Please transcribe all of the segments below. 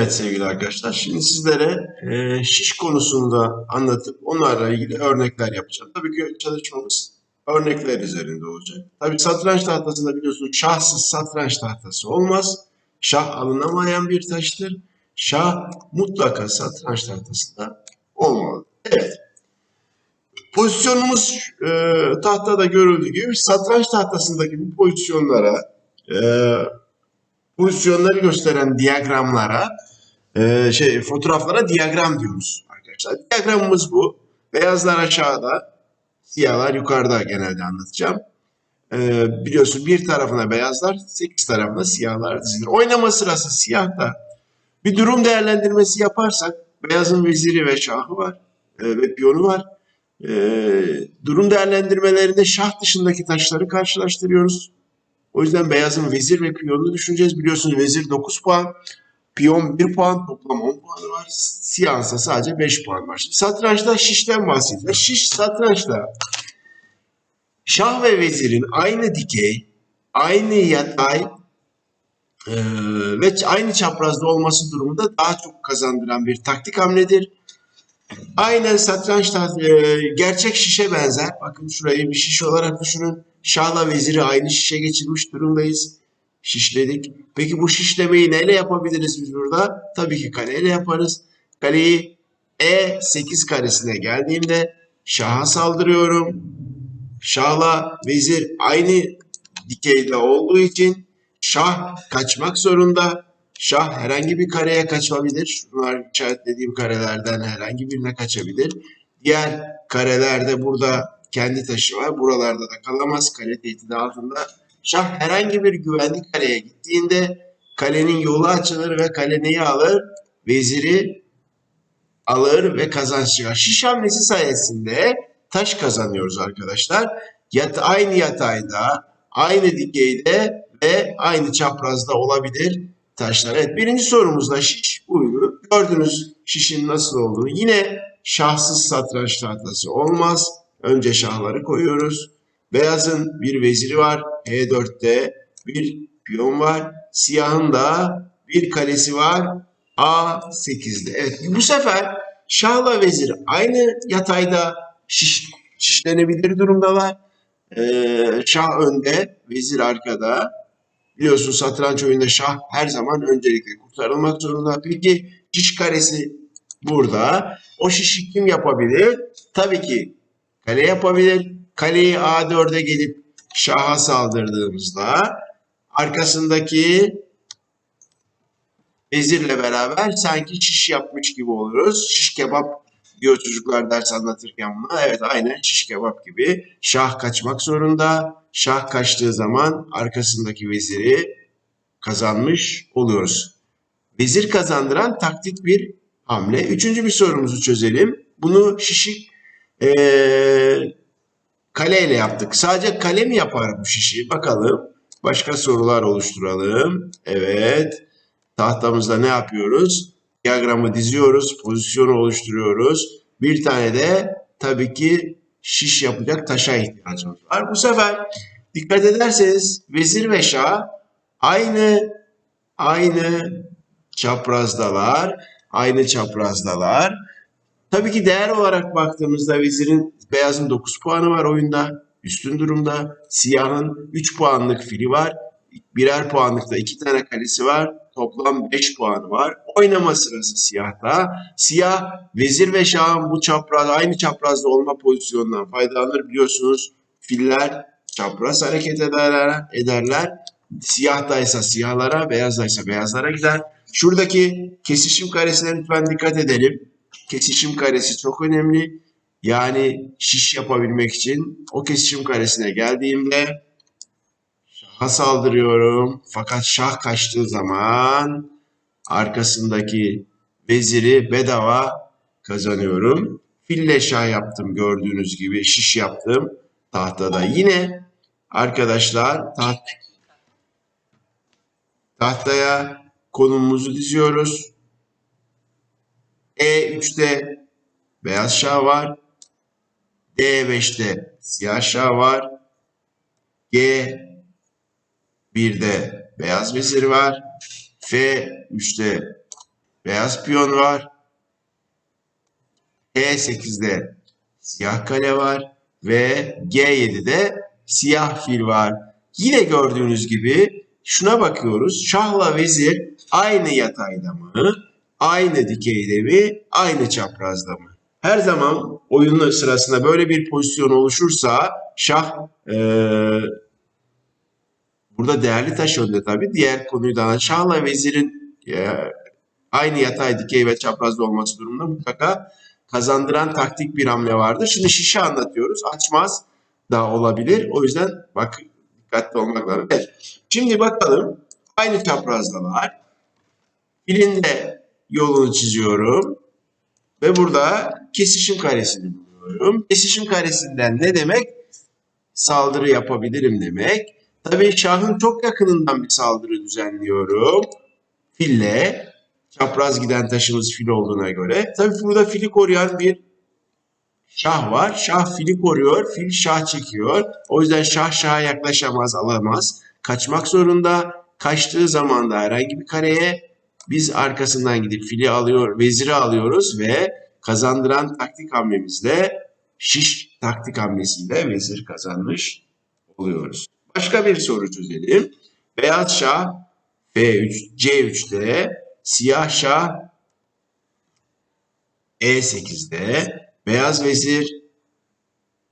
Evet sevgili arkadaşlar, şimdi sizlere e, şiş konusunda anlatıp onlarla ilgili örnekler yapacağım. Tabii ki çalışmamız örnekler üzerinde olacak. Tabii satranç tahtasında biliyorsunuz şahsız satranç tahtası olmaz. Şah alınamayan bir taştır. Şah mutlaka satranç tahtasında olmalı. Evet. Pozisyonumuz e, tahtada görüldüğü gibi satranç tahtasındaki bu pozisyonlara e, pozisyonları gösteren diyagramlara e, şey fotoğraflara diyagram diyoruz arkadaşlar. Diyagramımız bu. Beyazlar aşağıda, siyahlar yukarıda genelde anlatacağım. E, biliyorsun bir tarafına beyazlar, sekiz tarafına siyahlar dizilir. Oynama sırası siyahta. Bir durum değerlendirmesi yaparsak beyazın veziri ve şahı var e, ve piyonu var. E, durum değerlendirmelerinde şah dışındaki taşları karşılaştırıyoruz. O yüzden beyazın vezir ve piyonunu düşüneceğiz. Biliyorsunuz vezir 9 puan, piyon 1 puan, toplam 10 puanı var. Siyahsa sadece 5 puan var. Satrançta şişten bahsediyor. Şiş satrançta şah ve vezirin aynı dikey, aynı yatay e, ve aynı çaprazda olması durumunda daha çok kazandıran bir taktik hamledir. Aynen satranç taht- e, gerçek şişe benzer. Bakın şurayı bir şiş olarak düşünün. Şahla veziri aynı şişe geçirmiş durumdayız. Şişledik. Peki bu şişlemeyi neyle yapabiliriz biz burada? Tabii ki kaleyle yaparız. Kaleyi E8 karesine geldiğimde şaha saldırıyorum. Şahla vezir aynı dikeyde olduğu için şah kaçmak zorunda. Şah herhangi bir kareye kaçabilir. Şunlar işaretlediğim karelerden herhangi birine kaçabilir. Diğer karelerde burada kendi taşı var. Buralarda da kalamaz. Kale tehdidi altında. Şah herhangi bir güvenli kareye gittiğinde kalenin yolu açılır ve kale neyi alır? Veziri alır ve kazanç çıkar. Şiş hamlesi sayesinde taş kazanıyoruz arkadaşlar. Yat aynı yatayda, aynı dikeyde ve aynı çaprazda olabilir taşlar. Evet birinci sorumuzda şiş buydu. Gördünüz şişin nasıl olduğunu. Yine şahsız satranç tahtası olmaz. Önce şahları koyuyoruz. Beyazın bir veziri var. E4'te bir piyon var. Siyahın da bir kalesi var. A8'de. Evet bu sefer şahla vezir aynı yatayda şiş, şişlenebilir durumdalar. Ee, şah önde, vezir arkada. Biliyorsun satranç oyunda şah her zaman öncelikle kurtarılmak zorunda. Peki şiş karesi burada. O şişi kim yapabilir? Tabii ki kale yapabilir. Kaleyi A4'e gelip şaha saldırdığımızda arkasındaki vezirle beraber sanki şiş yapmış gibi oluruz. Şiş kebap diyor çocuklar ders anlatırken buna. Evet aynen şiş kebap gibi. Şah kaçmak zorunda. Şah kaçtığı zaman arkasındaki veziri kazanmış oluyoruz. Vezir kazandıran taktik bir hamle. Üçüncü bir sorumuzu çözelim. Bunu şişik eee kaleyle yaptık. Sadece kale mi yapar bu şişi? Bakalım. Başka sorular oluşturalım. Evet. Tahtamızda ne yapıyoruz? Diyagramı diziyoruz. Pozisyonu oluşturuyoruz. Bir tane de tabii ki şiş yapacak taşa ihtiyacımız var. Bu sefer dikkat ederseniz vezir ve şah aynı aynı çaprazdalar. Aynı çaprazdalar. Tabii ki değer olarak baktığımızda vezirin beyazın 9 puanı var oyunda. Üstün durumda. Siyahın 3 puanlık fili var. Birer puanlık da 2 tane kalesi var. Toplam 5 puanı var. Oynama sırası siyahta. Siyah vezir ve şahın bu çapraz aynı çaprazda olma pozisyonundan faydalanır biliyorsunuz. Filler çapraz hareket ederler. ederler. Siyahtaysa siyahlara, beyazdaysa beyazlara gider. Şuradaki kesişim karesine lütfen dikkat edelim. Kesişim karesi çok önemli. Yani şiş yapabilmek için o kesişim karesine geldiğimde şaha saldırıyorum. Fakat şah kaçtığı zaman arkasındaki veziri bedava kazanıyorum. Fille şah yaptım gördüğünüz gibi şiş yaptım tahtada. Yine arkadaşlar taht tahtaya konumumuzu diziyoruz. E3'te beyaz şah var. D5'te siyah şah var. G1'de beyaz vezir var. F3'te beyaz piyon var. E8'de siyah kale var ve G7'de siyah fil var. Yine gördüğünüz gibi şuna bakıyoruz. Şahla vezir aynı yatayda mı? Aynı dikeyde mi? Aynı çaprazda mı? Her zaman oyunun sırasında böyle bir pozisyon oluşursa şah eee, burada değerli taş önde tabii. Diğer konuyu da şahla vezirin eee, aynı yatay, dikey ve çaprazda olması durumunda mutlaka kazandıran taktik bir hamle vardır. Şimdi şişe anlatıyoruz. Açmaz da olabilir. O yüzden bak dikkatli olmak lazım. Evet. Şimdi bakalım. Aynı çaprazdalar. Filin de yolunu çiziyorum. Ve burada kesişim karesini buluyorum. Kesişim karesinden ne demek? Saldırı yapabilirim demek. Tabii şahın çok yakınından bir saldırı düzenliyorum. Fille. Çapraz giden taşımız fil olduğuna göre. Tabii burada fili koruyan bir şah var. Şah fili koruyor. Fil şah çekiyor. O yüzden şah şaha yaklaşamaz, alamaz. Kaçmak zorunda. Kaçtığı zaman da herhangi bir kareye biz arkasından gidip fili alıyor, veziri alıyoruz ve kazandıran taktik hamlemizde şiş taktik hamlesiyle vezir kazanmış oluyoruz. Başka bir soru çözelim. Beyaz şah B3, C3'te, siyah şah E8'de, beyaz vezir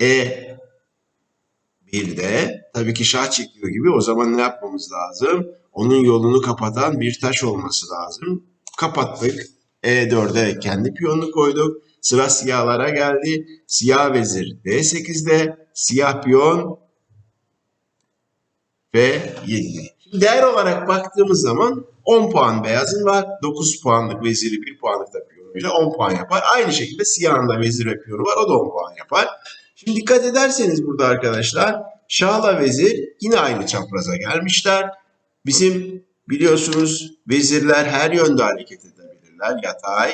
E1'de. Tabii ki şah çekiyor gibi o zaman ne yapmamız lazım? Onun yolunu kapatan bir taş olması lazım. Kapattık. E4'e kendi piyonunu koyduk. Sıra siyahlara geldi. Siyah vezir D8'de, siyah piyon ve 7. Şimdi değer olarak baktığımız zaman 10 puan beyazın var. 9 puanlık veziri 1 puanlık da piyonuyla 10 puan yapar. Aynı şekilde siyahın da vezir ve piyonu var. O da 10 puan yapar. Şimdi dikkat ederseniz burada arkadaşlar şahla vezir yine aynı çapraza gelmişler. Bizim biliyorsunuz vezirler her yönde hareket edebilirler. Yatay,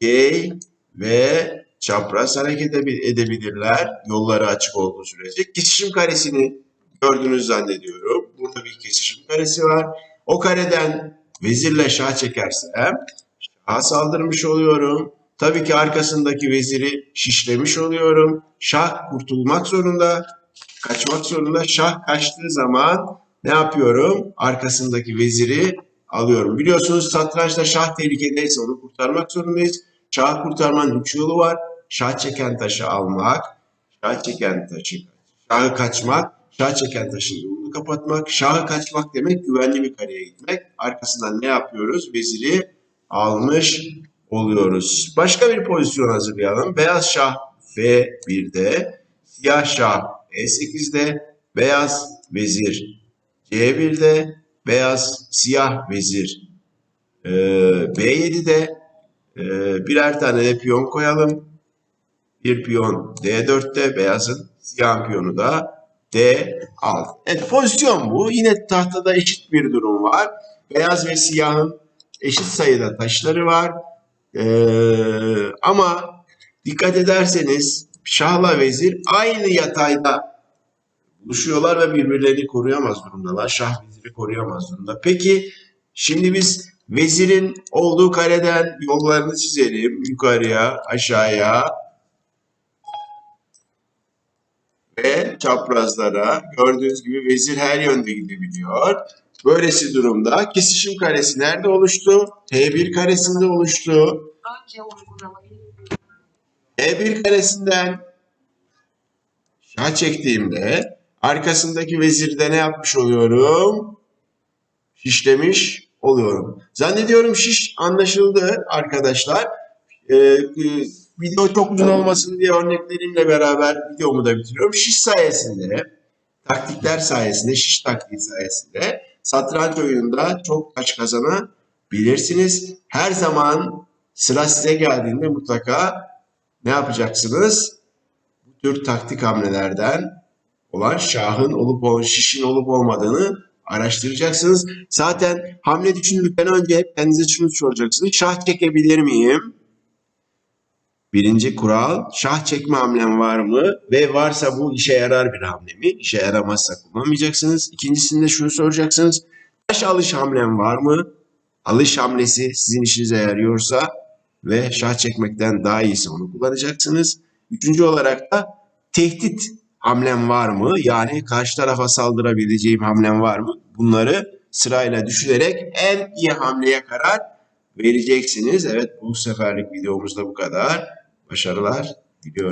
dikey ve çapraz hareket edebi- edebilirler. Yolları açık olduğu sürece. Kesişim karesini gördüğünüzü zannediyorum. Burada bir kesişim karesi var. O kareden vezirle şah çekersem şaha saldırmış oluyorum. Tabii ki arkasındaki veziri şişlemiş oluyorum. Şah kurtulmak zorunda, kaçmak zorunda. Şah kaçtığı zaman ne yapıyorum? Arkasındaki veziri alıyorum. Biliyorsunuz satrançta şah tehlikedeyse onu kurtarmak zorundayız. Şah kurtarmanın üç yolu var. Şah çeken taşı almak, şah çeken taşı, şahı kaçmak, şah çeken taşın yolunu kapatmak. Şahı kaçmak demek güvenli bir kareye gitmek. Arkasından ne yapıyoruz? Veziri almış oluyoruz. Başka bir pozisyon hazırlayalım. Beyaz şah B1'de, siyah şah E8'de, beyaz vezir C1'de, beyaz siyah vezir e, B7'de e, birer tane de piyon koyalım. Bir piyon D4'te, beyazın siyah piyonu da D6. Evet pozisyon bu. Yine tahtada eşit bir durum var. Beyaz ve siyahın eşit sayıda taşları var. Ee, ama dikkat ederseniz şahla vezir aynı yatayda buluşuyorlar ve birbirlerini koruyamaz durumdalar. Şah veziri koruyamaz durumda. Peki şimdi biz vezirin olduğu kareden yollarını çizelim. Yukarıya, aşağıya ve çaprazlara. Gördüğünüz gibi vezir her yönde gidebiliyor. Böylesi durumda kesişim karesi nerede oluştu? T1 karesinde oluştu. Önce uygulamayı E1 karesinden şah çektiğimde arkasındaki vezirde ne yapmış oluyorum? Şişlemiş oluyorum. Zannediyorum şiş anlaşıldı arkadaşlar. Ee, e, video çok uzun olmasın diye örneklerimle beraber videomu da bitiriyorum. Şiş sayesinde, taktikler sayesinde, şiş taktiği sayesinde satranç oyununda çok taş kazanabilirsiniz. Her zaman sıra size geldiğinde mutlaka ne yapacaksınız? Bu tür taktik hamlelerden olan şahın olup ol- şişin olup olmadığını araştıracaksınız. Zaten hamle düşündükten önce hep kendinize şunu soracaksınız. Şah çekebilir miyim? Birinci kural şah çekme hamlem var mı? Ve varsa bu işe yarar bir hamle mi? İşe yaramazsa kullanmayacaksınız. İkincisinde şunu soracaksınız. Taş alış hamlem var mı? alış hamlesi sizin işinize yarıyorsa ve şah çekmekten daha iyisi onu kullanacaksınız. Üçüncü olarak da tehdit hamlem var mı? Yani karşı tarafa saldırabileceğim hamlem var mı? Bunları sırayla düşünerek en iyi hamleye karar vereceksiniz. Evet bu seferlik videomuz da bu kadar. Başarılar diliyorum.